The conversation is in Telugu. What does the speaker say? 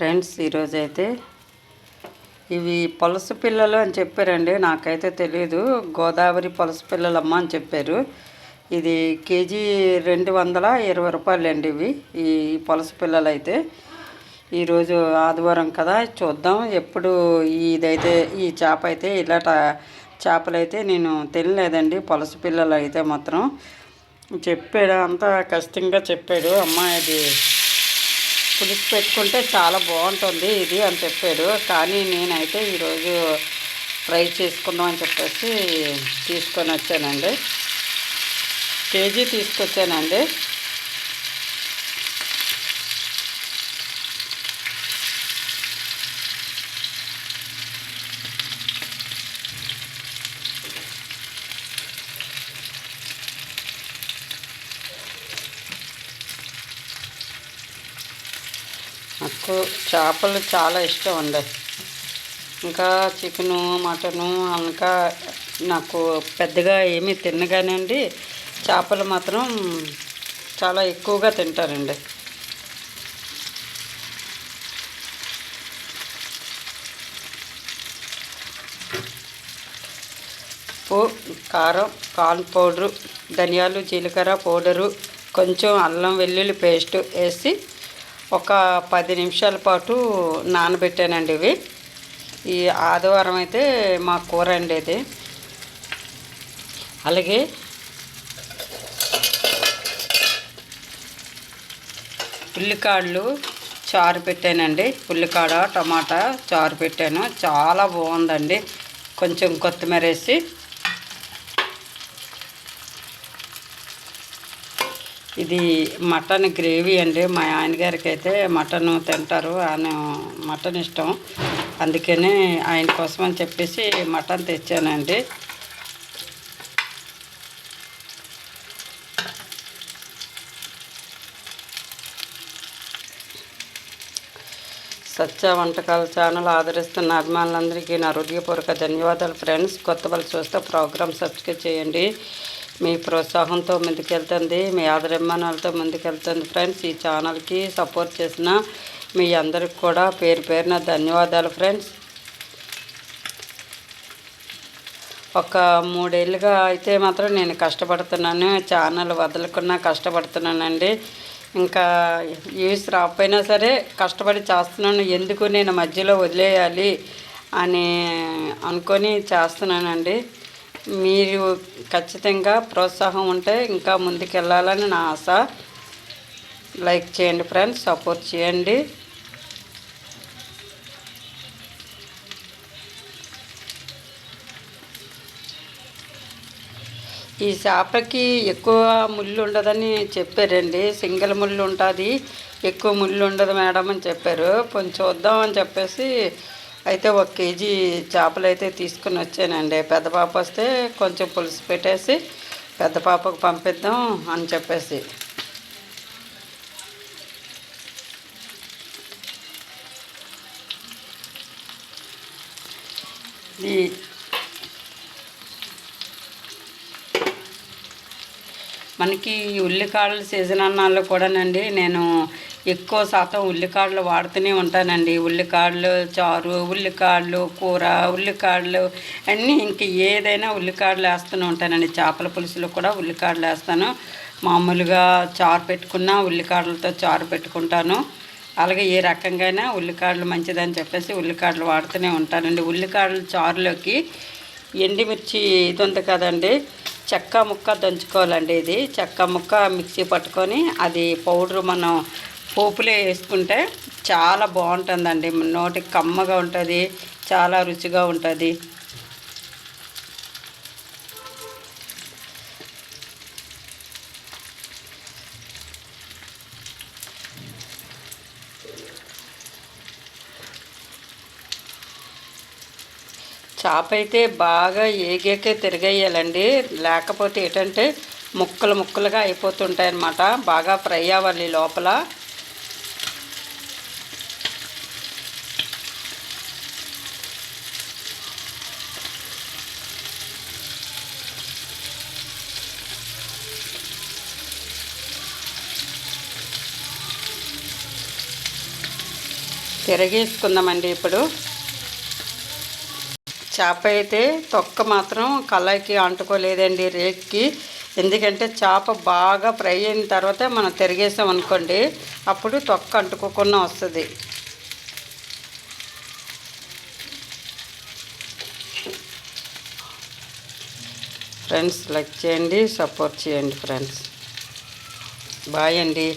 ఫ్రెండ్స్ ఈరోజైతే ఇవి పులస పిల్లలు అని చెప్పారండి. నాకైతే తెలియదు గోదావరి పులస పిల్లలమ్మ అని చెప్పారు. ఇది కేజీ రెండు వందల ఇరవై రూపాయలు అండి ఇవి ఈ పొలస పిల్లలు అయితే ఈరోజు ఆదివారం కదా చూద్దాం ఎప్పుడు ఇదైతే ఈ చేప అయితే ఇలాట చేపలు అయితే నేను తెలియలేదండి పులస పిల్లలు అయితే మాత్రం. చెప్పాడు అంతా కష్టంగా చెప్పాడు. అమ్మ ఇది పులుసు పెట్టుకుంటే చాలా బాగుంటుంది ఇది అని చెప్పాడు కానీ నేనైతే ఈరోజు ఫ్రై చేసుకుందాం అని చెప్పేసి తీసుకొని వచ్చానండి. కేజీ తీసుకొచ్చానండి. నాకు చేపలు చాలా ఇష్టం అండి. ఇంకా చికెను మటను ఇంకా నాకు పెద్దగా ఏమీ తినగానండి చేపలు మాత్రం చాలా ఎక్కువగా తింటారండి. ఉప్పు కారం కార్న్ పౌడరు ధనియాలు జీలకర్ర పౌడరు కొంచెం అల్లం వెల్లుల్లి పేస్ట్ వేసి ఒక పది నిమిషాల పాటు నానబెట్టానండి ఇవి. ఈ ఆదివారం అయితే మా కూర అండి ఇది. అలాగే ఉల్లికాడలు చారు పెట్టానండి. ఉల్లికాడ టమాటా చారు పెట్టాను. చాలా బాగుందండి. కొంచెం కొత్తిమీర వేసి ఇది మటన్ గ్రేవీ అండి. మా ఆయనగారికి అయితే మటన్ తింటారు. ఆయన మటన్ ఇష్టం. అందుకని ఆయన కోసం అని చెప్పేసి మటన్ తెచ్చానండి. సత్య వంటకాల ఛానల్ ఆదరిస్తున్న అభిమానులందరికీ నా హృదయపూర్వక ధన్యవాదాలు ఫ్రెండ్స్. కొత్త వాళ్ళు చూస్తే ప్రోగ్రామ్ సబ్స్క్రైబ్ చేయండి. మీ ప్రోత్సాహంతో ముందుకెళ్తుంది మీ ఆదరమానాలతో ముందుకెళ్తుంది ఫ్రెండ్స్. ఈ ఛానల్కి సపోర్ట్ చేసిన మీ అందరికి కూడా పేరు పేరున ధన్యవాదాలు ఫ్రెండ్స్. ఒక మూడేళ్ళుగా అయితే మాత్రం నేను కష్టపడుతున్నాను ఛానల్ వదలకుండా కష్టపడుతున్నానండి. ఇంకా యూస్ రాకపోయినా సరే కష్టపడి చేస్తున్నాను ఎందుకు నేను మధ్యలో వదిలేయాలి అని అనుకొని చేస్తున్నానండి. మీరు ఖచ్చితంగా ప్రోత్సాహం ఉంటే ఇంకా ముందుకెళ్ళాలని నా ఆశ. లైక్ చేయండి ఫ్రెండ్స్ సపోర్ట్ చేయండి. ఈ చేపకి ఎక్కువ ముళ్ళు ఉండదని చెప్పారండి. సింగిల్ ముళ్ళు ఉంటుంది ఎక్కువ ముళ్ళు ఉండదు మేడం అని చెప్పారు. కొంచెం చూద్దాం అని చెప్పేసి అయితే ఒక కేజీ చేపలు అయితే తీసుకుని వచ్చానండి. పెద్ద పాప వస్తే కొంచెం పులుసు పెట్టేసి పెద్ద పాపకు పంపిద్దాం అని చెప్పేసి. ఈ మనకి ఉల్లికాడల సీజన్ అన్నాళ్ళు కూడానండి నేను ఎక్కువ శాతం ఉల్లికాడలు వాడుతూనే ఉంటానండి. ఉల్లికాడలు చారు ఉల్లికాడలు కూర ఉల్లికాడలు అన్నీ ఇంక ఏదైనా ఉల్లికాడలు వేస్తూనే ఉంటానండి. చేపల పులుసులో కూడా ఉల్లికాడలు వేస్తాను. మామూలుగా చారు పెట్టుకున్న ఉల్లికాడలతో చారు పెట్టుకుంటాను. అలాగే ఏ రకంగా ఉల్లికాడలు మంచిదని చెప్పేసి ఉల్లికాడలు వాడుతూనే ఉంటానండి. ఉల్లికాడలు చారులోకి ఎండిమిర్చి ఇది ఉంది కదండి. చెక్క ముక్క దంచుకోవాలండి ఇది. చెక్క ముక్క మిక్సీ పట్టుకొని అది పౌడర్ మనం పోపులే వేసుకుంటే చాలా బాగుంటుందండి. నోటికి కమ్మగా ఉంటుంది చాలా రుచిగా ఉంటుంది. చేప అయితే బాగా ఏగాకే తిరగేయాలండి. లేకపోతే ఏంటంటే ముక్కలు ముక్కలుగా అయిపోతుంటాయి అన్నమాట బాగా ఫ్రై అవ్వాలి లోపల. తిరగేసుకుందామండి ఇప్పుడు. చేప అయితే తొక్క మాత్రం కళాయికి అంటుకోలేదండి రేక్కి. ఎందుకంటే చేప బాగా ఫ్రై అయిన తర్వాత మనం తిరిగేసాం అనుకోండి అప్పుడు తొక్క అంటుకోకుండా వస్తుంది. ఫ్రెండ్స్ లైక్ చేయండి సపోర్ట్ చేయండి ఫ్రెండ్స్. బాయ్ అండి.